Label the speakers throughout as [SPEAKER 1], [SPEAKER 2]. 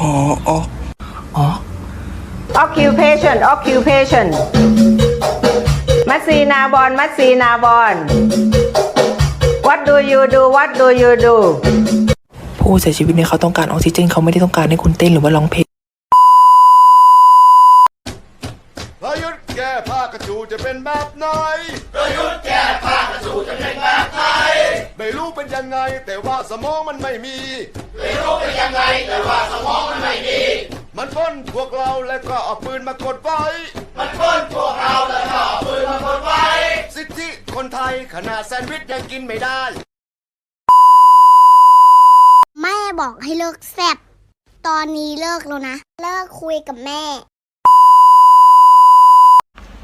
[SPEAKER 1] อ๋ออ๋ออ๋อ
[SPEAKER 2] occupation occupation มัสซีนาบอลมัสซีนาบอล what do you do what do you do
[SPEAKER 1] ผู้เสียชีวิตเนี่ยเขาต้องการออกซิเจนเขาไม่ได้ต้องการให้คุณเต้นหรือว่าร้องเพลง
[SPEAKER 3] ประยุทธ์แก้ผ้ากระจูจะเป็นแบบไหนประยุทธ์ เป็นยังไง แต่ว่าสมองมันไม่มี ไม่รู้เป็นยังไง แต่ว่าสมองมันไม่มี มันปล้นพวกเราแล้วก็เอาปืนมากดไว้ มันปล้นพวกเราแล้วก็เอาปืนมากดไว้ สิทธิคนไทยขนาดแซนด์วิชยังกินไม่ได้
[SPEAKER 4] แม่บอกให้เลิกแซบตอนนี้เลิกแล้วนะ เลิกคุยกับแม่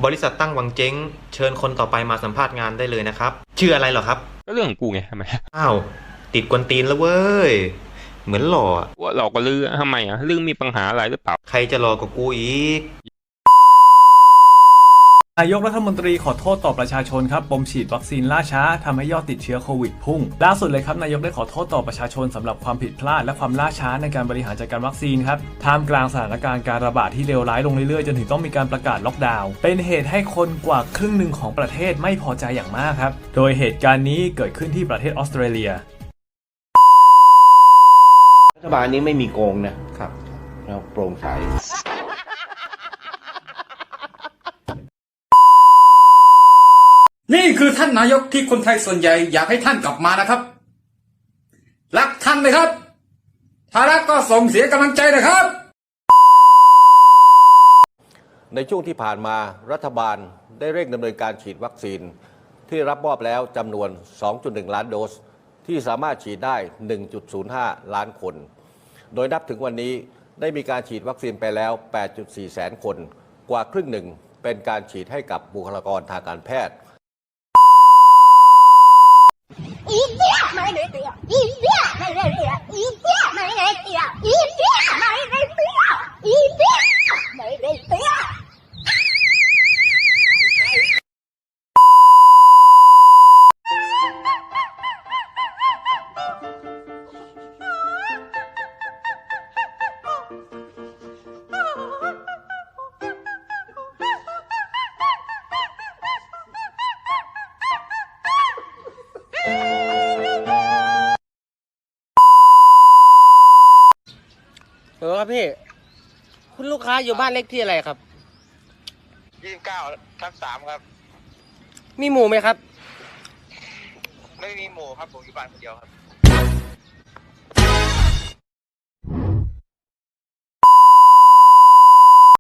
[SPEAKER 5] บริษัทตั้งวังเจ๊ง เชิญคนต่อไปมาสัมภาษณ์งานได้เลยนะครับ ชื่ออะไรเหรอครับ
[SPEAKER 6] ก็เรื่องของกูไงทำไม
[SPEAKER 5] อ้าวติดกวนตีนแล้วเว้ย เหมือนหล่ออะ
[SPEAKER 6] ว่าเราก็ลือทำไมอะเรื่องมีปัญหาอะไรหรือเปล่า
[SPEAKER 5] ใครจะหล่อกว่ากูอีก
[SPEAKER 7] นายกรัฐมนตรีขอโทษต่อประชาชนครับปมฉีดวัคซีนล่าช้าทำให้ยอดติดเชื้อโควิดพุ่ง ล่าสุดเลยครับนายกได้ขอโทษต่อประชาชนสำหรับความผิดพลาด และความล่าช้าในการบริหารจัดการวัคซีนครับท่ามกลางสถานการณ์การระบาดที่เลวร้ายลงเรื่อยๆ จนถึงต้องมีการประกาศล็อกดาวน์เป็นเหตุให้คนกว่าครึ่งหนึ่งของประเทศไม่พอใจอย่างมากครับโดยเหตุการณ์นี้เกิดขึ้นที่ประเทศออสเตรเลีย
[SPEAKER 8] รัฐบาลนี้ไม่มีโกงนะครับเราโปร่งใส
[SPEAKER 9] นี่คือท่านนายกที่คนไทยส่วนใหญ่อยากให้ท่านกลับมานะครับ รักท่านเลยครับ ถ้ารักก็ส่งเสียกำลังใจนะครับ
[SPEAKER 8] ในช่วงที่ผ่านมารัฐบาลได้เร่งดำเนินการฉีดวัคซีน ที่รับมอบแล้วจำนวน 2.1 ล้านโดส ที่สามารถฉีดได้ 1.05 ล้านคน โดยนับถึงวันนี้ได้มีการฉีดวัคซีนไปแล้ว 8.4 แสนคน กว่าครึ่งหนึ่งเป็นการฉีดให้กับบุคลากรทางการแพทย์
[SPEAKER 4] อีเดียไเอ
[SPEAKER 10] อครับพี่ คุณลูกค้าอยู่บ้านเลขที่อะไรครับ
[SPEAKER 11] ยี่สิบเก้าทับสามครับ
[SPEAKER 10] มีหมูไหมครับ
[SPEAKER 11] ไม่มีหมู่ครับผมอยู่บ้านคนเดียวครับ